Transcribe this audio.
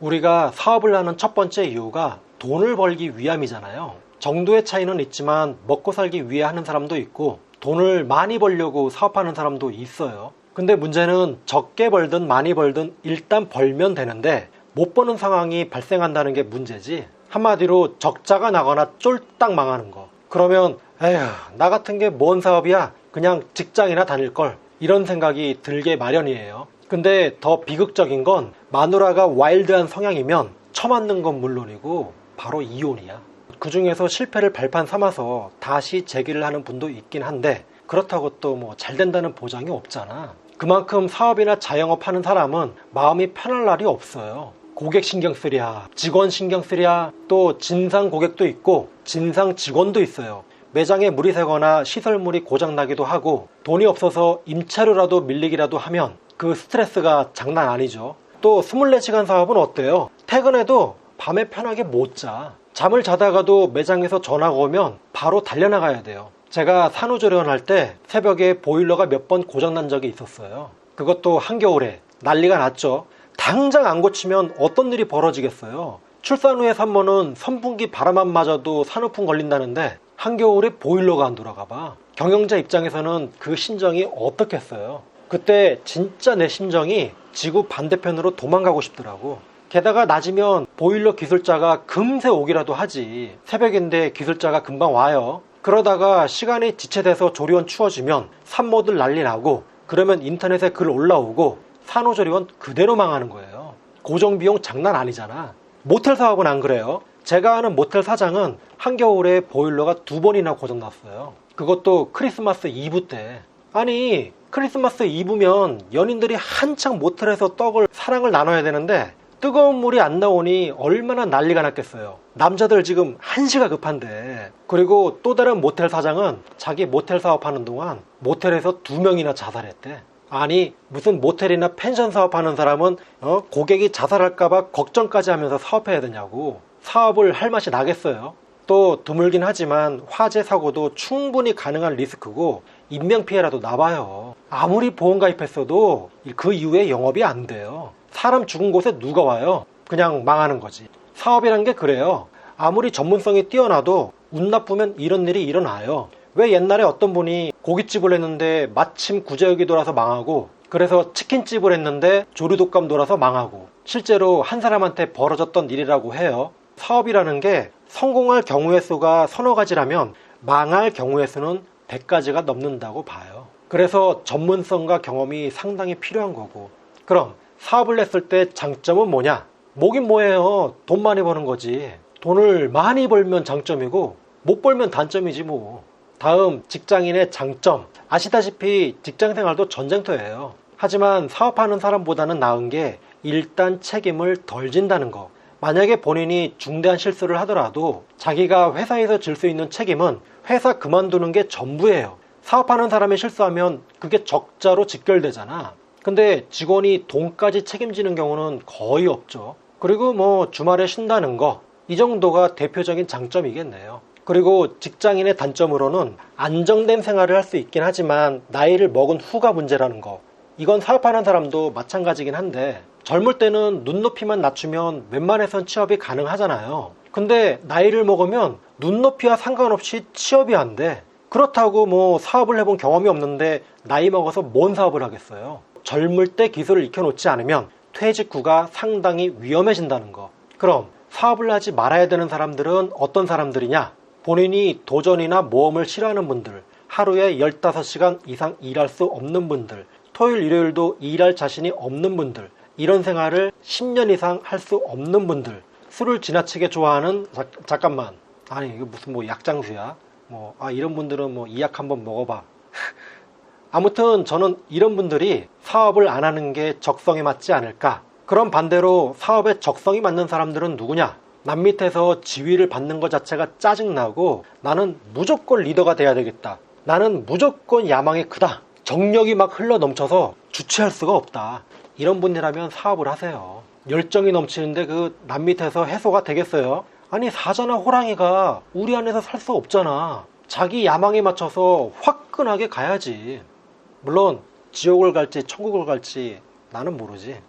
우리가 사업을 하는 첫 번째 이유가 돈을 벌기 위함이잖아요. 정도의 차이는 있지만 먹고 살기 위해 하는 사람도 있고 돈을 많이 벌려고 사업하는 사람도 있어요. 근데 문제는 적게 벌든 많이 벌든 일단 벌면 되는데 못 버는 상황이 발생한다는 게 문제지. 한마디로 적자가 나거나 쫄딱 망하는 거. 그러면 에휴 나 같은 게 뭔 사업이야 그냥 직장이나 다닐 걸 이런 생각이 들게 마련이에요. 근데 더 비극적인 건 마누라가 와일드한 성향이면 처맞는 건 물론이고 바로 이혼이야. 그 중에서 실패를 발판 삼아서 다시 재기를 하는 분도 있긴 한데 그렇다고 또 뭐 잘 된다는 보장이 없잖아. 그만큼 사업이나 자영업 하는 사람은 마음이 편할 날이 없어요. 고객 신경 쓰랴, 직원 신경 쓰랴, 또 진상 고객도 있고 진상 직원도 있어요. 매장에 물이 새거나 시설물이 고장나기도 하고 돈이 없어서 임차료라도 밀리기라도 하면 그 스트레스가 장난 아니죠. 또 24시간 사업은 어때요? 퇴근해도 밤에 편하게 못 자. 잠을 자다가도 매장에서 전화가 오면 바로 달려나가야 돼요. 제가 산후조리원 때 새벽에 보일러가 몇 번 고장난 적이 있었어요. 그것도 한겨울에 난리가 났죠. 당장 안 고치면 어떤 일이 벌어지겠어요. 출산 후에 산모는 선풍기 바람만 맞아도 산후풍 걸린다는데 한겨울에 보일러가 안 돌아가 봐. 경영자 입장에서는 그 심정이 어떻겠어요. 그때 진짜 내 심정이 지구 반대편으로 도망가고 싶더라고. 게다가 낮이면 보일러 기술자가 금세 오기라도 하지. 새벽인데 기술자가 금방 와요. 그러다가 시간이 지체돼서 조리원 추워지면 산모들 난리 나고 그러면 인터넷에 글 올라오고 산후조리원 그대로 망하는 거예요. 고정비용 장난 아니잖아. 모텔 사업은 안 그래요. 제가 아는 모텔 사장은 한겨울에 보일러가 두 번이나 고장났어요. 그것도 크리스마스 이브 때. 아니, 크리스마스 이브면 연인들이 한창 모텔에서 떡을, 사랑을 나눠야 되는데 뜨거운 물이 안 나오니 얼마나 난리가 났겠어요. 남자들 지금 한시가 급한데. 그리고 또 다른 모텔 사장은 자기 모텔 사업하는 동안 모텔에서 두 명이나 자살했대. 아니 무슨 모텔이나 펜션 사업하는 사람은 어, 고객이 자살할까봐 걱정까지 하면서 사업해야 되냐고 사업을 할 맛이 나겠어요. 또 드물긴 하지만 화재 사고도 충분히 가능한 리스크고 인명피해라도 나봐요. 아무리 보험 가입했어도 그 이후에 영업이 안 돼요. 사람 죽은 곳에 누가 와요? 그냥 망하는 거지. 사업이란 게 그래요. 아무리 전문성이 뛰어나도 운 나쁘면 이런 일이 일어나요. 왜 옛날에 어떤 분이 고깃집을 했는데 마침 구제역이 돌아서 망하고 그래서 치킨집을 했는데 조류독감 돌아서 망하고 실제로 한 사람한테 벌어졌던 일이라고 해요. 사업이라는 게 성공할 경우의 수가 서너 가지라면 망할 경우의 수는 100가지가 넘는다고 봐요. 그래서 전문성과 경험이 상당히 필요한 거고. 그럼 사업을 냈을 때 장점은 뭐냐? 뭐긴 뭐예요. 돈 많이 버는 거지. 돈을 많이 벌면 장점이고 못 벌면 단점이지 뭐. 다음 직장인의 장점. 아시다시피 직장 생활도 전쟁터예요. 하지만 사업하는 사람보다는 나은 게 일단 책임을 덜 진다는 거. 만약에 본인이 중대한 실수를 하더라도 자기가 회사에서 질 수 있는 책임은 회사 그만두는 게 전부예요. 사업하는 사람이 실수하면 그게 적자로 직결되잖아. 근데 직원이 돈까지 책임지는 경우는 거의 없죠. 그리고 뭐 주말에 쉰다는 거. 이 정도가 대표적인 장점이겠네요. 그리고 직장인의 단점으로는 안정된 생활을 할 수 있긴 하지만 나이를 먹은 후가 문제라는 거. 이건 사업하는 사람도 마찬가지긴 한데 젊을 때는 눈높이만 낮추면 웬만해선 취업이 가능하잖아요. 근데 나이를 먹으면 눈높이와 상관없이 취업이 안 돼. 그렇다고 뭐 사업을 해본 경험이 없는데 나이 먹어서 뭔 사업을 하겠어요. 젊을 때 기술을 익혀놓지 않으면 퇴직 후가 상당히 위험해진다는 거. 그럼 사업을 하지 말아야 되는 사람들은 어떤 사람들이냐? 본인이 도전이나 모험을 싫어하는 분들, 하루에 15시간 이상 일할 수 없는 분들, 토요일, 일요일도 일할 자신이 없는 분들, 이런 생활을 10년 이상 할 수 없는 분들, 술을 지나치게 좋아하는, 자, 잠깐만. 아니, 이거 무슨 뭐 약장수야? 뭐, 아, 이런 분들은 뭐 이 약 한번 먹어봐. 아무튼 저는 이런 분들이 사업을 안 하는 게 적성에 맞지 않을까. 그럼 반대로 사업에 적성이 맞는 사람들은 누구냐? 남 밑에서 지위를 받는 것 자체가 짜증나고 나는 무조건 리더가 돼야 되겠다. 나는 무조건 야망이 크다. 정력이 막 흘러 넘쳐서 주체할 수가 없다. 이런 분이라면 사업을 하세요. 열정이 넘치는데 그 남 밑에서 해소가 되겠어요? 아니 사자나 호랑이가 우리 안에서 살 수 없잖아. 자기 야망에 맞춰서 화끈하게 가야지. 물론 지옥을 갈지 천국을 갈지 나는 모르지.